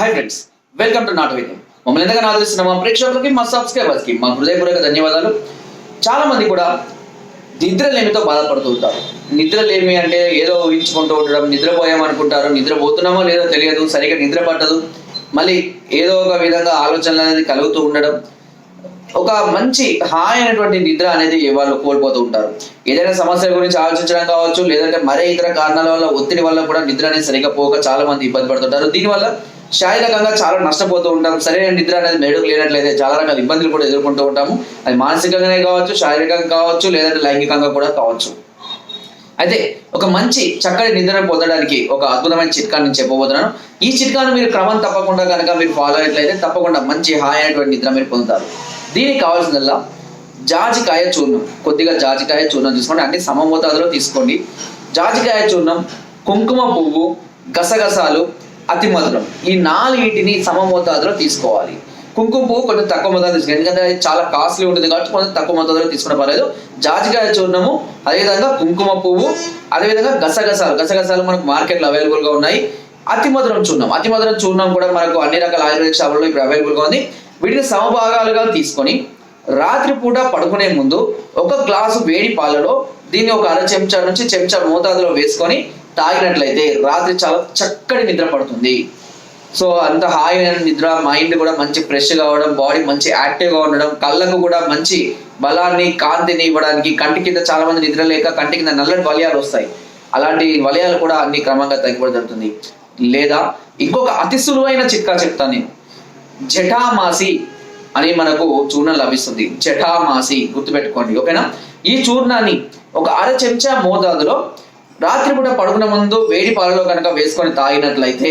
High friends welcome to నాట్ వైద్యం మమ్మల్ని ఎంతగా ఆదరిస్తున్న మా ప్రేక్షకులకి మా సబ్స్క్రైబర్స్కి మా హృదయపూర్వక ధన్యవాదాలు. చాలా మంది కూడా నిద్రలేమితో బాధపడుతూ ఉంటారు. నిద్రలేమి అంటే ఏదో ఊహించుకుంటూ ఉండడం నిద్రపోయాం అనుకుంటారు నిద్రపోతున్నామో లేదో తెలియదు సరిగా నిద్ర పట్టదు మళ్ళీ ఏదో ఒక విధంగా ఆలోచనలు అనేది కలుగుతూ ఉండడం ఒక మంచి హాయి అయినటువంటి నిద్ర అనేది వాళ్ళు కోల్పోతూ ఉంటారు. ఏదైనా సమస్యల గురించి ఆలోచించడం కావచ్చు లేదంటే మరే ఇతర కారణాల వల్ల ఒత్తిడి వల్ల కూడా నిద్ర అనేది సరిగా పోక చాలా మంది ఇబ్బంది పడుతుంటారు. దీనివల్ల శారీరకంగా చాలా నష్టపోతూ ఉంటాం. సరైన నిద్ర అనేది మెడకు లేనట్లయితే చాలా రకాల ఇబ్బందులు కూడా ఎదుర్కొంటూ ఉంటాము. అది మానసికంగానే కావచ్చు శారీరకంగా కావచ్చు లేదంటే లైంగికంగా కూడా కావచ్చు. అయితే ఒక మంచి చక్కటి నిద్రను పొందడానికి ఒక అద్భుతమైన చిట్కా నేను చెప్పబోతున్నాను. ఈ చిట్కాను మీరు క్రమం తప్పకుండా కనుక మీరు ఫాలో అయినట్లయితే తప్పకుండా మంచి హాయ్ అయినటువంటి నిద్ర మీరు పొందుతారు. దీనికి కావాల్సిందల్లా జాజికాయ చూర్ణం. కొద్దిగా జాజికాయ చూర్ణం తీసుకోండి. అంటే సమ మోతాదులో తీసుకోండి. జాజికాయ చూర్ణం కుంకుమ పువ్వు గసగసాలు అతి మధురం. ఈ నాలుగింటిని సమ మోతాదులో తీసుకోవాలి. కుంకుమ పువ్వు కొంచెం తక్కువ మోతాదు తీసుకోండి ఎందుకంటే అది చాలా కాస్ట్లీ ఉంటుంది కాబట్టి కొంచెం తక్కువ మోతాదులో తీసుకున్న పర్లేదు. జాజికాయ చూర్ణము అదేవిధంగా కుంకుమ పువ్వు అదేవిధంగా గసగసాలు. గసగసాలు మనకు మార్కెట్లో అవైలబుల్గా ఉన్నాయి. అతి మధురం చూర్ణం. అతి మధురం చూర్ణం కూడా మనకు అన్ని రకాల ఆయుర్వేద షాపుల్లో ఇప్పుడు అవైలబుల్గా ఉంది. వీటిని సమభాగాలుగా తీసుకొని రాత్రిపూట పడుకునే ముందు ఒక గ్లాసు వేడి పాలలో దీన్ని ఒక అర చెంచా నుంచి చెంచా మోతాదులో వేసుకొని తాగినట్లయితే రాత్రి చాలా చక్కటి నిద్ర పడుతుంది. సో అంత హాయిగా నిద్ర మైండ్ కూడా మంచి ఫ్రెష్ కావడం బాడీ మంచి యాక్టివ్గా ఉండడం కళ్ళకు కూడా మంచి బలాన్ని కాంతిని ఇవ్వడానికి కంటి కింద చాలా మంది నిద్ర లేక కంటి కింద నల్లటి వలయాలు వస్తాయి. అలాంటి వలయాలు కూడా అన్ని క్రమంగా తగ్గిపోవడం జరుగుతుంది. లేదా ఇంకొక అతి సులువైన చిట్కా చెప్తాను నేను. జటామాసి అని మనకు చూర్ణం లభిస్తుంది. జటామాసి గుర్తుపెట్టుకోండి ఓకేనా? ఈ చూర్ణాన్ని ఒక అర చెంచా మోతాదులో రాత్రిపూట పడుకున్న ముందు వేడి పాలలో కనుక వేసుకొని తాగినట్లయితే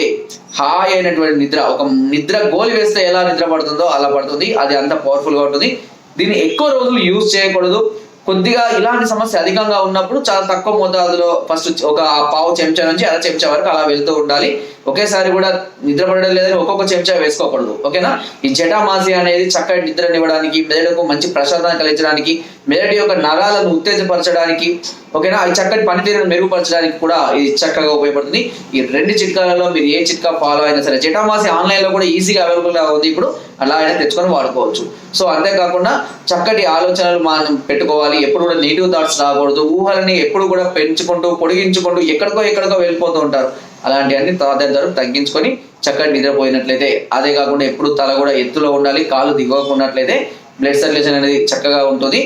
హాయ్ అయినటువంటి నిద్ర ఒక నిద్ర గోలి వేస్తే ఎలా నిద్ర పడుతుందో అలా పడుతుంది. అది అంత పవర్ఫుల్గా ఉంటుంది. దీన్ని ఎక్కువ రోజులు యూజ్ చేయకూడదు. కొద్దిగా ఇలాంటి సమస్య అధికంగా ఉన్నప్పుడు చాలా తక్కువ మోతాదులో ఫస్ట్ ఒక పావు చెంచా నుంచి అర చెంచా వరకు అలా వెళ్తూ ఉండాలి. ఒకేసారి కూడా నిద్రపడడం లేదని ఒక్కొక్క చెంచా వేసుకోకూడదు ఓకేనా? ఈ జటామాసి అనేది చక్కటి నిద్రనివ్వడానికి మెదడుకు మంచి ప్రశాంతాన్ని కలిగించడానికి మెదడు యొక్క నరాలను ఉత్తేజపరచడానికి ఓకేనా? ఈ చక్కటి పనితీరును మెరుగుపరచడానికి కూడా ఇది చక్కగా ఉపయోగపడుతుంది. ఈ రెండు చిట్కాలలో మీరు ఏ చిట్కా ఫాలో అయినా సరే జటామాసి ఆన్లైన్లో కూడా ఈజీగా అవైలబుల్ అవుతుంది ఇప్పుడు అలా అయినా తెచ్చుకొని వాడుకోవచ్చు. సో అంతేకాకుండా చక్కటి ఆలోచనలు మనం పెట్టుకోవాలి. ఎప్పుడు కూడా నెగిటివ్ థాట్స్ రాకూడదు. ఊహలని ఎప్పుడు కూడా పెంచుకుంటూ పొడిగించుకుంటూ ఎక్కడికో ఎక్కడికో వెళ్ళిపోతూ ఉంటారు. అలాంటివన్నీ తదితరు తగ్గించుకొని చక్కటి నిద్రపోయినట్లయితే అదే కాకుండా ఎప్పుడు తల కూడా ఎత్తులో ఉండాలి కాలు దిగకున్నట్లయితే బ్లడ్ సర్క్యులేషన్ అనేది చక్కగా ఉంటుంది.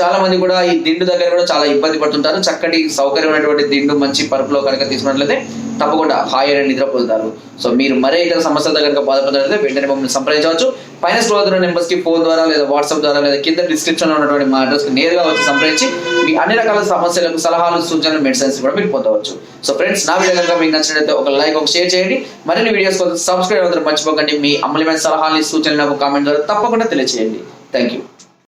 చాలా మంది కూడా ఈ దిండు దగ్గర కూడా చాలా ఇబ్బంది పడుతుంటారు. చక్కటి సౌకర్యమైనటువంటి దిండు మంచి పరుపులో కనుక తీసుకున్నట్లయితే తప్పకుండా హాయర్ అయిన నిద్ర పొందుతారు సో మీరు మరే ఇతర సమస్యలతో కనుక బాధపడుతున్నట్లయితే వెంటనే మమ్మల్ని సంప్రదించవచ్చు. పైన స్టోర్ నెంబర్స్కి ఫోన్ ద్వారా లేదా వాట్సాప్ ద్వారా లేదా కింద డిస్క్రిప్షన్లో ఉన్నటువంటి మా అడ్రస్కి నేరుగా వచ్చి సంప్రదించి మీ అన్ని రకాల సమస్యలకు సలహాలు సూచనలు మెడిసిన్స్ కూడా మీరు పొందవచ్చు. సో ఫ్రెండ్స్ నా వీడియో కనుక మీకు నచ్చినట్లయితే ఒక లైక్ ఒక షేర్ చేయండి. మరిన్ని వీడియోస్ కోసం సబ్స్క్రైబ్ అవుతారు మర్చిపోకండి. మీ అమూల్యమైన సలహాలని సూచనలు నాకు కామెంట్ ద్వారా తప్పకుండా తెలియజేయండి థ్యాంక్ యూ